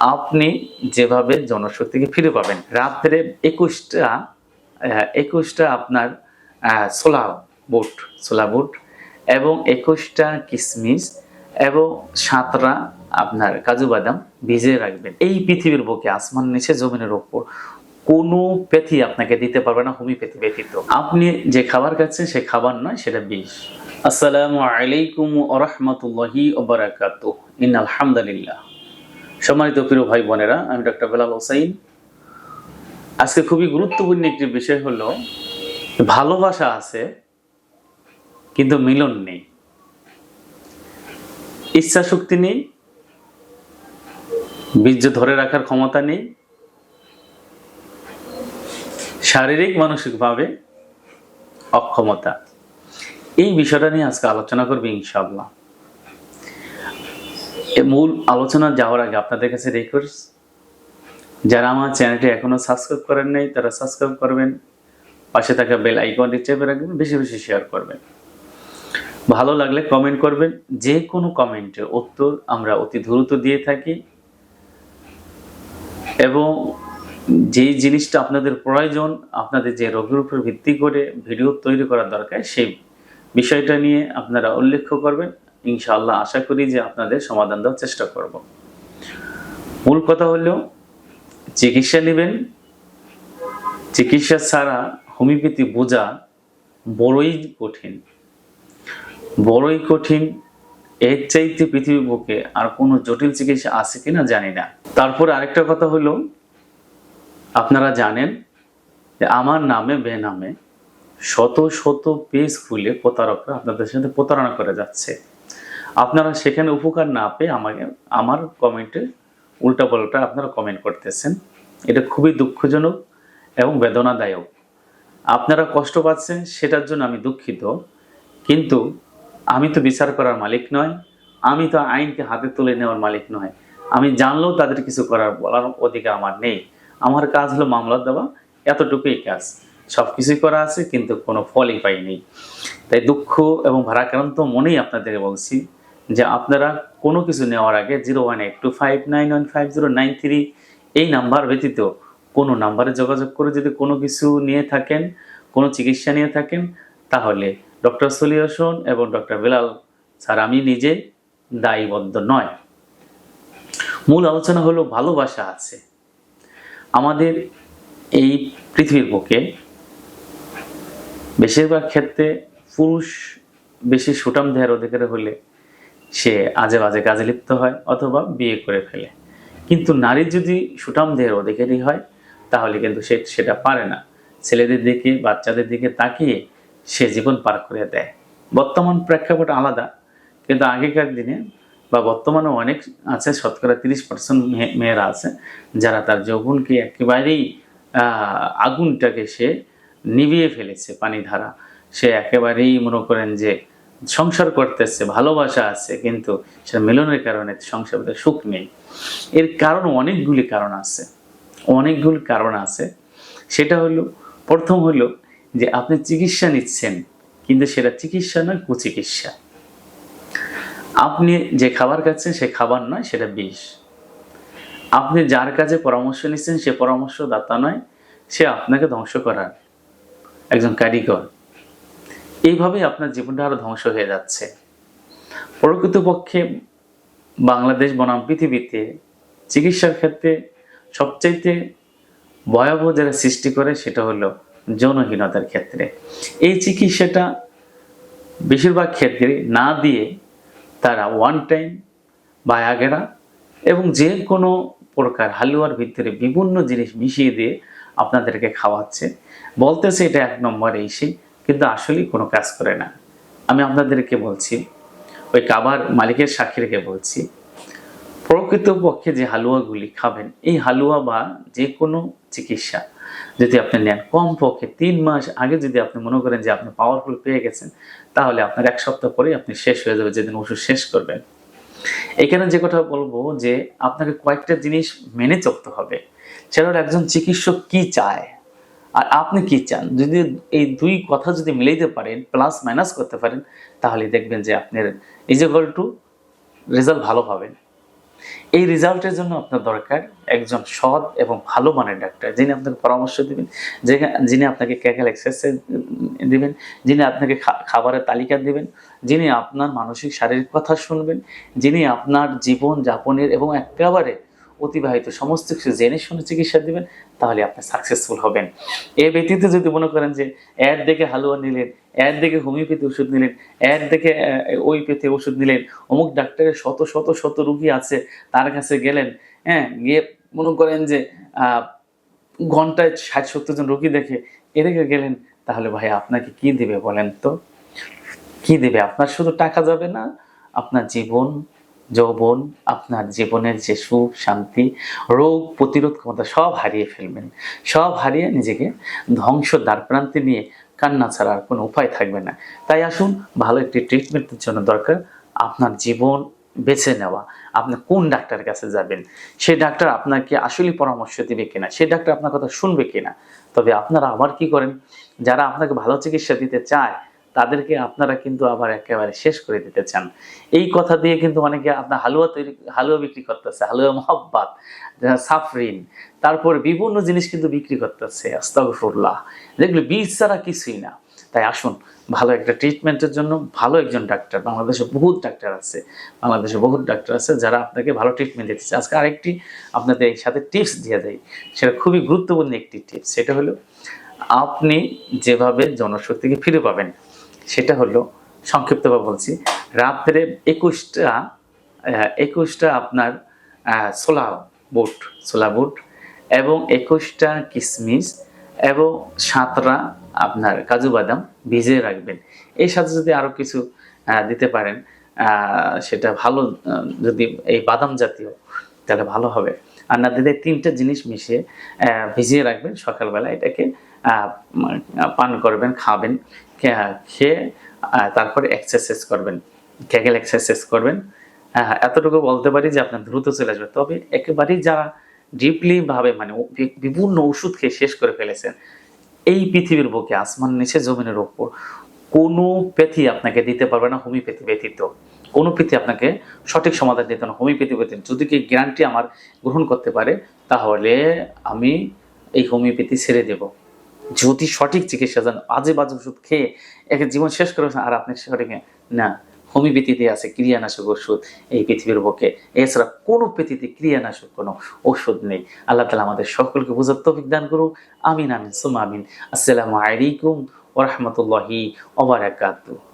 আপনি যেভাবে জনশক্তিকে ফিরে পাবেন। রাত্রে একুশটা একুশটা আপনার সোলা বুট সোলা বুট এবং একুশটা কিশমিশ এবং সাতটা আপনার কাজু বাদাম ভিজিয়ে রাখবেন। এই পৃথিবীর বুকে, আসমান নিচে, জমিনের ওপর কোনো পেথি আপনাকে দিতে পারবে না হোমিওপ্যাথি ব্যতীত। আপনি যে খাবার খাচ্ছেন, সে খাবার নয়, সেটা বিষ। আসসালামু আলাইকুম ওরহমতুল্লাহি ওবরাকাত ইন আলহামদুলিল্লাহ সম্মানিত প্রিয় ভাই বোনেরা, আমি ডক্টর বেলাল হোসাইন আজকে খুবই গুরুত্বপূর্ণ একটি বিষয় হলো, ভালোবাসা আছে, কিন্তু মিলন নেই। ইচ্ছা শক্তি নেই, বীর্য ধরে রাখার ক্ষমতা নেই, শারীরিক মানসিকভাবে অক্ষমতা। এই বিষয়টা নিয়ে আজকে আলোচনা করবে ইনশাআল্লাহ। এ মূল আলোচনা যাওয়ার আগে আপনাদের কাছে রিকোয়েস্ট যারা আমার চ্যানেলটি এখনও সাবস্ক্রাইব করেন নাই, তারা সাবস্ক্রাইব করবেন, পাশে থাকা বেল আইকনটি চেপে রাখবেন, বেশি বেশি শেয়ার করবেন। ভালো লাগলে কমেন্ট করবেন, যে কোনো কমেন্টের উত্তর আমরা অতি দ্রুত দিয়ে থাকি। এবং যেই জিনিসটা আপনাদের প্রয়োজন, আপনাদের যে রোগের উপর ভিত্তি করে ভিডিও তৈরি করার দরকার, সেই বিষয়টা নিয়ে আপনারা উল্লেখ করবেন। ইনশাআল্লাহ আশা করি যে আপনাদের সমাধান দেওয়ার চেষ্টা করব। মূল কথা হলো, চিকিৎসা নেবেন। চিকিৎসা ছাড়া হোমিওপ্যাথি বোঝা বড়ই কঠিন। বড়ই কঠিন, এর চাইতে পৃথিবী বুকে আর কোনো জটিল চিকিৎসা আছে কিনা জানি না। তারপর আরেকটা কথা হলো, আপনারা জানেন যে আমার নামে বেনামে শত শত পেজ খুলে প্রতারকরা আপনাদের সাথে প্রতারণা করে যাচ্ছে। আপনারা সেখানে উপকার না পেয়ে আমাকে, আমার কমেন্টে উল্টাপাল্টা আপনারা কমেন্ট করতেছেন। এটা খুবই দুঃখজনক এবং বেদনাদায়ক। আপনারা কষ্ট পাচ্ছেন, সেটার জন্য আমি দুঃখিত। কিন্তু আমি তো বিচার করার মালিক নয়, আমি তো আইনকে হাতে তুলে নেওয়ার মালিক নয়। আমি জানলেও তাদের কিছু করার বলার অধিকার আমার নেই। আমার কাজ হলো মামলা দেওয়া, এতটুকুই কাজ। সব কিছুই করা আছে, কিন্তু কোনো ফলই পাইনি। তাই দুঃখ এবং ভারাক্রান্ত মনেই আপনাদেরকে বলছি যে আপনারা কোনো কিছু নেওয়ার আগে zero one eight two five nine one five zero nine three এই নাম্বার ব্যতীত কোনো নাম্বারে যোগাযোগ করে যদি কোনো কিছু নিয়ে থাকেন, কোনো চিকিৎসা নিয়ে থাকেন, তাহলে ডক্টর সলিউশন এবং ডক্টর বেলাল স্যার আমি নিজে দায়বদ্ধ নয়। মূল আলোচনা হলো ভালোবাসা আছে। আমাদের এই পৃথিবীর বুকে বেশিরভাগ ক্ষেত্রে পুরুষ বেশি সুটাম দেহের অধিকারী হলে সে আজে বাজে কাজে লিপ্ত হয় অথবা বিয়ে করে ফেলে। কিন্তু নারী যদি সুটাম দেহের অধিকারী হয়, তাহলে কিন্তু সে সেটা পারে না। ছেলেদের দিকে, বাচ্চাদের দিকে তাকিয়ে সে জীবন পার করে দেয়। বর্তমান প্রেক্ষাপট আলাদা। কিন্তু আগেকার দিনে বা বর্তমানে অনেক আছে, শতকরা তিরিশ পার্সেন্ট মেয়েরা আছে, যারা তার যৌবনকে একেবারেই আগুনটাকে সে নিভিয়ে ফেলেছে পানি ধারা সে একেবারেই মনে করেন যে সংসার করতেছে, ভালোবাসা আছে, কিন্তু সে মিলনের কারণে সংসারে সুখ নেই। এর কারণ অনেকগুলি কারণ আছে। অনেকগুলি কারণ আছে। সেটা হলো, প্রথম হলো যে আপনি চিকিৎসা নিচ্ছেন, কিন্তু সেটা চিকিৎসা নয়, কুচিকিৎসা। আপনি যে খাবার খাচ্ছেন, সে খাবার নয়, সেটা বিষ। আপনি যার কাছে পরামর্শ নিচ্ছেন, সে পরামর্শদাতা নয়, সে আপনাকে ধ্বংস করার একজন কারিগর। এইভাবেই আপনার জীবনটা আরও ধ্বংস হয়ে যাচ্ছে। প্রকৃতপক্ষে বাংলাদেশ বনাম পৃথিবীতে চিকিৎসার ক্ষেত্রে সবচাইতে ভয়াবহ যারা সৃষ্টি করে সেটা হলো যৌনহীনতার ক্ষেত্রে। এই চিকিৎসাটা বেশিরভাগ ক্ষেত্রে না দিয়ে তারা ওয়ান টাইম বায়াগেরা এবং যে কোনো প্রকার হালুয়ার ভিতরে বিভিন্ন জিনিস মিশিয়ে দিয়ে আপনাদেরকে খাওয়াচ্ছে। বলতেছে এটা এক নম্বর এই সেই। কিন্তু আসলেই কোনো কাজ করে না। আমি আপনাদেরকে বলছি, ওই কাবার মালিকের সাক্ষী রেখে বলছি প্রকৃতপক্ষে যে হালুয়াগুলি খাবেন, এই হালুয়া বা যে কোনো চিকিৎসা যদি আপনি নেন, কমপক্ষে তিন মাস আগে যদি আপনি মনে করেন যে আপনি পাওয়ারফুল পেয়ে গেছেন, তাহলে আপনার এক সপ্তাহ পরেই আপনি শেষ হয়ে যাবে, যেদিন ওষুধ শেষ করবেন। এখানে যে কথা বলব যে, আপনাকে কয়েকটা জিনিস মেনে চলতে হবে। সেটা একজন চিকিৎসক কি চায়? আর আপনি কি চান? যদি এই দুই কথা যদি মিলাইতে পারেন প্লাস মাইনাস করতে পারেন, তাহলে দেখবেন যে আপনার ইজ টু রেজাল্ট ভালো পাবেন। এই রেজাল্টের জন্য আপনার দরকার একজন সৎ এবং ভালো মানের ডাক্তার, যিনি আপনাকে পরামর্শ দেবেন যিনি আপনাকে ক্যাকেল এক্সারসাইজ দিবেন, যিনি আপনাকে খাবারের তালিকা দেবেন, যিনি আপনার মানসিক শারীরিক কথা শুনবেন, যিনি আপনার জীবন যাপনের এবং একেবারে অতিবাহিত সমস্ত কিছু জেনে শুনে চিকিৎসা দিবেন, তাহলে আপনি সাকসেসফুল হবেন। এ ব্যতীত যদি মনে করেন যে এর দেখে হালুয়া নিলেন এর দেখে হোমিওপ্যাথি ওষুধ নিলেন এর দেখে ওই পেথে ওষুধ নিলেন, অমুক ডাক্তারের শত শত শত রুগী আছে, তার কাছে গেলেন হ্যাঁ গিয়ে মনে করেন যে ঘন্টায় ষাট সত্তর জন রুগী দেখে এদিকে গেলেন, তাহলে ভাই আপনাকে কি দেবে বলেন তো? কি দেবে? আপনার শুধু টাকা যাবে না, আপনার জীবন যৌবন, আপনার জীবনের যে সুখ, শান্তি, রোগ প্রতিরোধ ক্ষমতা সব হারিয়ে ফেলবেন। সব হারিয়ে নিজেকে ধ্বংস দ্বারপ্রান্তে নিয়ে কান্না ছাড়া আর কোনো উপায় থাকবে না। তাই আসুন, ভালো একটি ট্রিটমেন্টের জন্য দরকার আপনার জীবন বেছে নেওয়া। আপনি কোন ডাক্তারের কাছে যাবেন? সেই ডাক্তার আপনাকে আসলে পরামর্শ দিবে কিনা? সেই ডাক্তার আপনার কথা শুনবে কিনা? তবে আপনারা আবার কি করেন? যারা আপনাকে ভালো চিকিৎসা দিতে চায় তাদেরকে আপনারা কিন্তু আবার একেবারে শেষ করে দিতে চান। এই কথা দিয়ে কিন্তু অনেকে আপনার হালুয়া তৈরি, হালুয়া বিক্রি করতেছে, হালুয়া মহব্বাত সাফরিন, তারপর বিভিন্ন জিনিস কিন্তু বিক্রি করতেছে আস্তাগফুল্লাহ যেগুলো বীজ ছাড়া কিছুই না। তাই আসুন, ভালো একটা ট্রিটমেন্টের জন্য ভালো একজন ডাক্তার বাংলাদেশে বহুত ডাক্তার আছে, বাংলাদেশে বহুত ডাক্তার আছে যারা আপনাকে ভালো ট্রিটমেন্ট দিতেছে আজকে আরেকটি আপনাদের এই সাথে টিপস দিয়ে দেয় সেটা খুবই গুরুত্বপূর্ণ একটি টিপস সেটা হলো আপনি যেভাবে জনশক্তিকে ফিরে পাবেন সেটা হলো, সংক্ষিপ্তভাবে বলছি, রাত্রে একুশটা একুশটা আপনার সোলা বুট সোলা বুট, এবং একুশটা কিশমিশ এবং সাতটা আপনার কাজু বাদাম ভিজিয়ে রাখবেন। এর সাথে যদি আরও কিছু দিতে পারেন সেটা ভালো যদি এই বাদাম জাতীয়, তাহলে ভালো হবে। আর না দিলে তিনটা জিনিস মিশিয়ে ভিজিয়ে রাখবেন সকালবেলা এটাকে পান করবেন, খাবেন। খেয়ে তারপরে এক্সারসাইজ করবেন। ক্যাগেল এক্সারসাইজ করবেন? হ্যাঁ এতটুকু বলতে পারি যে আপনার দ্রুত চলে আসবে। তবে একেবারেই যারা ডিপলি ভাবে মানে বিভিন্ন ওষুধ খেয়ে শেষ করে ফেলেছেন, এই পৃথিবীর বুকে, আসমান নিচে, জমিনের ওপর কোনো প্যাথি আপনাকে দিতে পারবে না, হোমিওপ্যাথি ব্যতীত। কোনো প্যাথি আপনাকে সঠিক সমাধান দিতে না, হোমিওপ্যাথি ব্যতীত। যদি কি গ্যারান্টি আমার গ্রহণ করতে পারে, তাহলে আমি এই হোমিওপ্যাথি ছেড়ে দেব। যদি সঠিক চিকিৎসা যান আজে বাজে ওষুধ খেয়ে একে জীবন শেষ করে আর আপনি সঠিক না, হোমিওপ্যাথিতে আছে ক্রিয়ানাশক ওষুধ এই পৃথিবীর বুকে। এছাড়া কোনো পৃথিবীতে ক্রিয়ানাশক কোনো ওষুধ নেই। আল্লাহ তালা আমাদের সকলকে তৌফিক দান করুক। আমিন আমিন সুম আমিন। আসসালামু আলাইকুম ওরহমতুল্লাহি ওবরাকাতুহ